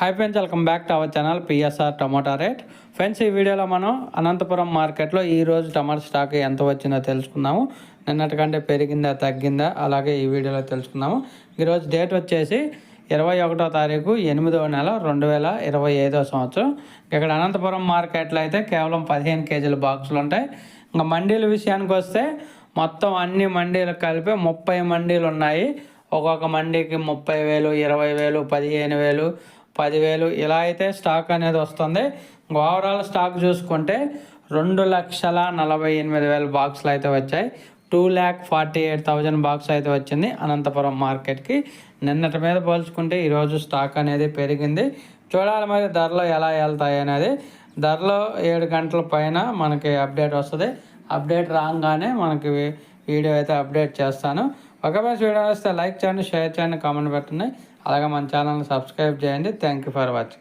Hi friends welcome back to our channel PSR tomato rate friends ఈ వీడియోలో మనం అనంతపురం మార్కెట్లో ఈరోజు టమాటా స్టాక్ ఎంత వచ్చిందో తెలుసుకుందాము. నిన్నటికంటే పెరిగిందా తగ్గిందా అలాగే ఈ వీడియోలో తెలుసుకుందాము. ఈరోజు డేట్ వచ్చేసి ఇరవై ఒకటో తారీఖు ఎనిమిదవ నెల రెండు వేల ఇరవై ఐదో సంవత్సరం. ఇక్కడ అనంతపురం మార్కెట్లో అయితే కేవలం పదిహేను కేజీల బాక్సులు ఉంటాయి. ఇంకా మండీల విషయానికి వస్తే మొత్తం అన్ని మండీలు కలిపి ముప్పై మండీలు ఉన్నాయి. ఒక్కొక్క మండీకి ముప్పై వేలు ఇరవై వేలు పదిహేను వేలు పదివేలు ఇలా అయితే స్టాక్ అనేది వస్తుంది. ఓవరాల్ స్టాక్ చూసుకుంటే రెండు లక్షల నలభై ఎనిమిది వేల బాక్సులు అయితే వచ్చాయి. Two lakh forty eight thousand box అయితే వచ్చింది అనంతపురం మార్కెట్కి. నిన్నటి మీద పోల్చుకుంటే ఈరోజు స్టాక్ అనేది పెరిగింది. చూడాలి మరి ధరలు ఎలా వెళ్తాయి అనేది. ధరలో ఏడు గంటల పైన మనకి అప్డేట్ వస్తుంది. అప్డేట్ రాగానే మనకి వీడియో అయితే అప్డేట్ చేస్తాను. ఒకవేళ వీడియో వస్తే లైక్ చేయండి షేర్ చేయండి కామెంట్ పెట్టండి. అలాగే మన ఛానల్ని సబ్స్క్రైబ్ చేయండి. Thank you for watching